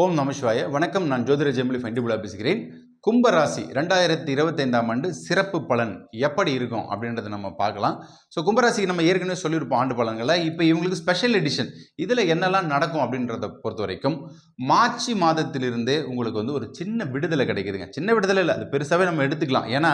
ஓம் நமசிவாய வணக்கம் நான் ஜோதிர ஜெமிலி ஃபண்டிபுலா பேசுகிறேன். கும்பராசி ரெண்டாயிரத்தி இருபத்தைந்தாம் ஆண்டு சிறப்பு பலன் எப்படி இருக்கும் அப்படின்றத நம்ம பார்க்கலாம். ஸோ கும்பராசிக்கு நம்ம ஏற்கனவே சொல்லியிருப்போம் ஆண்டு பலன்களை. இப்போ இவங்களுக்கு ஸ்பெஷல் எடிஷன் இதில் என்னெல்லாம் நடக்கும் அப்படின்றத பொறுத்த வரைக்கும் மார்ச் மாதத்திலிருந்தே உங்களுக்கு வந்து ஒரு சின்ன விடுதலை கிடைக்குதுங்க. சின்ன விடுதலை இல்லை அது பெருசாகவே நம்ம எடுத்துக்கலாம். ஏன்னா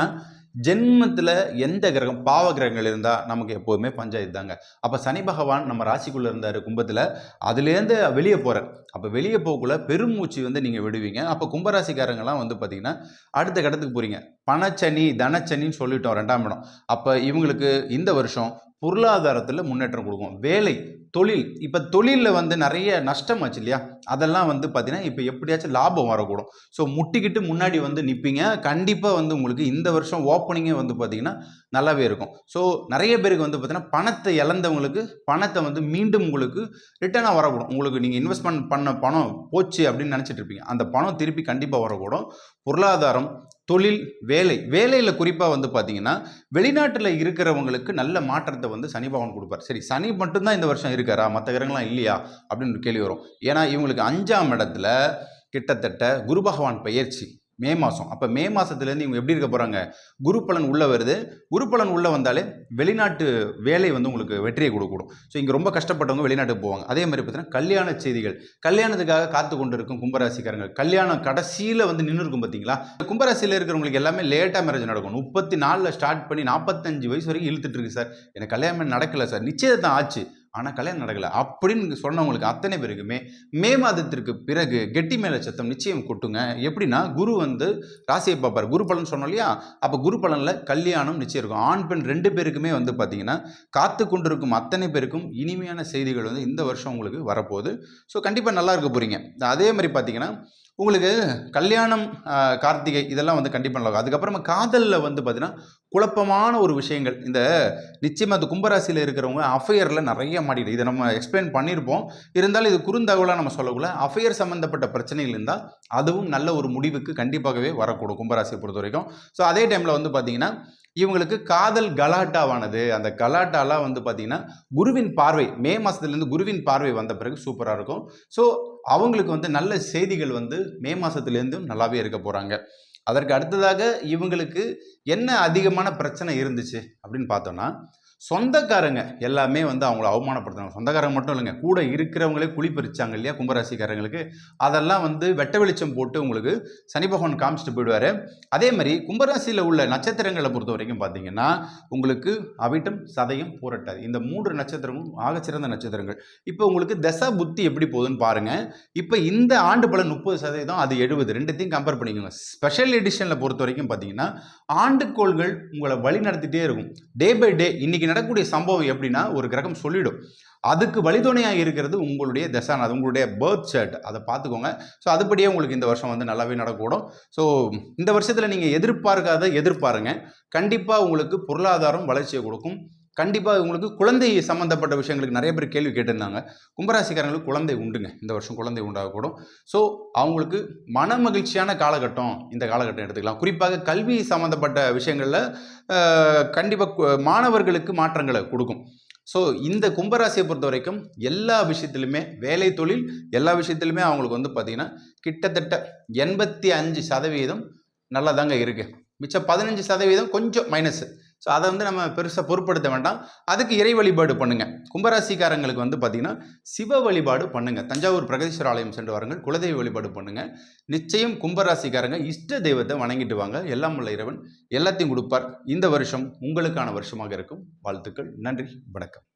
ஜென்மத்தில் எந்த கிரகம் பாவ கிரகங்கள் இருந்தால் நமக்கு எப்போதுமே பஞ்சாயத்து தாங்க. அப்போ சனி பகவான் நம்ம ராசிக்குள்ளே இருந்தார் கும்பத்தில் அதுலேருந்து வெளியே போகிறார் அப்போ வெளியே போகக்குள்ள பெருமூச்சு வந்து நீங்கள் விடுவீங்க. அப்போ கும்பராசிக்காரங்கெல்லாம் வந்து பார்த்தீங்கன்னா அடுத்த கடத்துக்கு போகிறீங்க பணச்சனி தனச்சனின்னு சொல்லிட்டோம் ரெண்டாம் இடம். அப்போ இவங்களுக்கு இந்த வருஷம் பொருளாதாரத்தில் முன்னேற்றம் கொடுக்கும். வேலை தொழில். இப்போ தொழிலில் வந்து நிறைய நஷ்டம் ஆச்சு இல்லையா? அதெல்லாம் வந்து பார்த்தீங்கன்னா இப்போ எப்படியாச்சும் லாபம் வரக்கூடும். ஸோ முட்டிக்கிட்டு முன்னாடி வந்து நிற்பீங்க கண்டிப்பாக வந்து உங்களுக்கு இந்த வருஷம் ஓப்பனிங்கே வந்து பார்த்தீங்கன்னா நல்லாவே இருக்கும். ஸோ நிறைய பேருக்கு வந்து பார்த்தீங்கன்னா பணத்தை இழந்தவங்களுக்கு பணத்தை வந்து மீண்டும் உங்களுக்கு ரிட்டர்னாக வரக்கூடும். உங்களுக்கு நீங்கள் இன்வெஸ்ட்மெண்ட் பண்ண பணம் போச்சு அப்படின்னு நினச்சிட்டு இருப்பீங்க. அந்த பணம் திருப்பி கண்டிப்பாக வரக்கூடும். பொருளாதாரம் தொழில் வேலை. வேலையில் குறிப்பாக வந்து பார்த்தீங்கன்னா வெளிநாட்டில் இருக்கிறவங்களுக்கு நல்ல மாற்றத்தை வந்து சனி பகவான் கொடுப்பார். சரி சனி மட்டும்தான் இந்த வருஷம் இருக்காரா? மற்ற கிரகங்களாம் இல்லையா? அப்படின்னு கேள்வி வரும். ஏன்னா இவங்களுக்கு அஞ்சாம் இடத்துல கிட்டத்தட்ட குரு பகவான் பயிற்சி. மே மாதம் அப்போ மே மாதத்துலேருந்து இவங்க எப்படி இருக்க போகிறாங்க குரு பலன் உள்ளே வருது. குரு பலன் உள்ளே வந்தாலே வெளிநாட்டு வேலை வந்து உங்களுக்கு வெற்றியை கொடுக்கணும் ஸோ இங்கே ரொம்ப கஷ்டப்பட்டவங்க வெளிநாட்டுக்கு போவாங்க. அதே மாதிரி பார்த்தீங்கன்னா கல்யாண செய்திகள். கல்யாணத்துக்காக காத்து கொண்டு இருக்கும் கும்பராசிக்காரங்க. கல்யாணம் கடைசியில் வந்து நின்று இருக்கும் பார்த்தீங்களா கும்பராசியில் இருக்கிறவங்களுக்கு எல்லாமே லேட்டாக மேரேஜ் நடக்கும். முப்பத்தி நாலில் ஸ்டார்ட் பண்ணி நாற்பத்தஞ்சு வயசு வரைக்கும் இழுத்துட்டு இருக்கு சார் எனக்கு கல்யாணம் நடக்கலை சார் நிச்சயத்தான் ஆச்சு. ஆனால் கல்யாணம் நடக்கலை. அப்படின்னு சொன்னவங்களுக்கு அத்தனை பேருக்குமே மே மாதத்திற்கு பிறகு கெட்டி மேலே சத்தம் நிச்சயம் கொட்டுங்க. எப்படின்னா குரு வந்து ராசியை பார்ப்பார். குரு பலன் சொன்னோம் இல்லையா? அப்போ குரு பலனில் கல்யாணம் நிச்சயம் இருக்கும். ஆண் பெண் ரெண்டு பேருக்குமே வந்து பார்த்தீங்கன்னா காத்து கொண்டிருக்கும் அத்தனை பேருக்கும் இனிமையான செய்திகள் வந்து இந்த வருஷம் உங்களுக்கு வரப்போகுது. ஸோ கண்டிப்பாக நல்லா இருக்க போகிறீங்க அதே மாதிரி பார்த்தீங்கன்னா உங்களுக்கு கல்யாணம் கார்த்திகை இதெல்லாம் வந்து கண்டிப்பாக நல்லா அதுக்கப்புறமா காதலில் வந்து பார்த்தீங்கன்னா குழப்பமான ஒரு விஷயங்கள். இந்த நிச்சயமாக அந்த கும்பராசியில் இருக்கிறவங்க அஃபையரில் நிறைய மாட்டிடு இதை நம்ம எக்ஸ்பிளைன் பண்ணியிருப்போம் இருந்தாலும் இது குறுந்தகவலாக நம்ம சொல்லக்குள்ள அஃபையர் சம்மந்தப்பட்ட பிரச்சனைகள் இருந்தால் அதுவும் நல்ல ஒரு முடிவுக்கு கண்டிப்பாகவே வரக்கூடும் கும்பராசியை பொறுத்த வரைக்கும் ஸோ அதே டைமில் வந்து பார்த்தீங்கன்னா இவங்களுக்கு காதல் கலாட்டாவானது. அந்த கலாட்டாலாம் வந்து பார்த்தீங்கன்னா குருவின் பார்வை மே மாதத்துலேருந்து குருவின் பார்வை வந்த பிறகு சூப்பராக இருக்கும். ஸோ அவங்களுக்கு வந்து நல்ல செய்திகள் வந்து மே மாதத்துலேருந்தும் நல்லாவே இருக்க போகிறாங்க அதற்கு அடுத்ததாக இவங்களுக்கு என்ன அதிகமான பிரச்சனை இருந்துச்சு அப்படின்னு பார்த்தோன்னா சொந்தக்காரங்க எல்லாமே வந்து அவங்கள அவமானப்படுத்துறாங்க. சொந்தக்காரங்க மட்டும் இல்லைங்க கூட இருக்கிறவங்களே குழி பறிச்சாங்க இல்லையா கும்பராசிக்காரங்களுக்கு? அதெல்லாம் வந்து வெட்ட வெளிச்சம் போட்டு உங்களுக்கு சனி பகவான் காமிச்சிட்டு போயிடுவார். அதே மாதிரி கும்பராசியில் உள்ள நட்சத்திரங்களை பொறுத்த வரைக்கும் பார்த்தீங்கன்னா உங்களுக்கு அவிட்டம் சதயம் போரட்டாது. இந்த மூன்று நட்சத்திரமும் ஆகச்சிறந்த நட்சத்திரங்கள். இப்போ உங்களுக்கு தசா புத்தி எப்படி போகுதுன்னு பாருங்கள் இப்போ இந்த ஆண்டு பல முப்பது சதவீதம் அது எழுபது ரெண்டுத்தையும் கம்பேர் பண்ணிக்கோங்க. ஸ்பெஷல் எடிஷனில் பொறுத்த வரைக்கும் பார்த்தீங்கன்னா ஆண்டுக்கோள்கள் உங்களை வழி நடத்திட்டே இருக்கும். டே பை டே இன்னைக்கு நடக்கக்கூடிய சம்பவம் எப்படின்னா ஒரு கிரகம் சொல்லிடும். அதுக்கு வழித்துணையாக இருக்கிறது உங்களுடைய தசான் அது உங்களுடைய பேர்த் ஷர்ட் அதை பார்த்துக்கோங்க. ஸோ அதுபடியே உங்களுக்கு இந்த வருஷம் வந்து நல்லாவே நடக்கூடும் ஸோ இந்த வருஷத்தில் நீங்கள் எதிர்பார்க்காத எதிர்பாருங்க. கண்டிப்பாக உங்களுக்கு பொருளாதாரம் வளர்ச்சியை கொடுக்கும். கண்டிப்பாக உங்களுக்கு குழந்தை சம்மந்தப்பட்ட விஷயங்களுக்கு நிறைய பேர் கேள்வி கேட்டிருந்தாங்க. கும்பராசிக்காரங்களுக்கு குழந்தை உண்டுங்க. இந்த வருஷம் குழந்தை உண்டாகக்கூடும். ஸோ அவங்களுக்கு மன மகிழ்ச்சியான காலகட்டம் இந்த காலகட்டம் எடுத்துக்கலாம். குறிப்பாக கல்வி சம்மந்தப்பட்ட விஷயங்களில் கண்டிப்பாக மாணவர்களுக்கு மாற்றங்களை கொடுக்கும். ஸோ இந்த கும்பராசியை பொறுத்த வரைக்கும் எல்லா விஷயத்துலையுமே வேலை தொழில் எல்லா விஷயத்துலையுமே அவங்களுக்கு வந்து பார்த்திங்கன்னா கிட்டத்தட்ட எண்பத்தி அஞ்சு சதவீதம் நல்லா தாங்க இருக்குது மிச்சம் பதினஞ்சு சதவீதம் கொஞ்சம் மைனஸு ஸோ அதை வந்து நம்ம பெருசாக பொருட்படுத்த வேண்டாம். அதுக்கு இறை வழிபாடு பண்ணுங்கள் கும்பராசிக்காரங்களுக்கு வந்து பார்த்தீங்கன்னா சிவ வழிபாடு பண்ணுங்கள் தஞ்சாவூர் பிரகதீஸ்வர ஆலயம் சென்று வாருங்கள். குலதெய்வ வழிபாடு பண்ணுங்கள் நிச்சயம் கும்பராசிக்காரங்க இஷ்ட தெய்வத்தை வணங்கிட்டு வாங்க. எல்லாம் உள்ள இறைவன் எல்லாத்தையும் கொடுப்பார். இந்த வருஷம் உங்களுக்கான வருஷமாக இருக்கும். வாழ்த்துக்கள். நன்றி. வணக்கம்.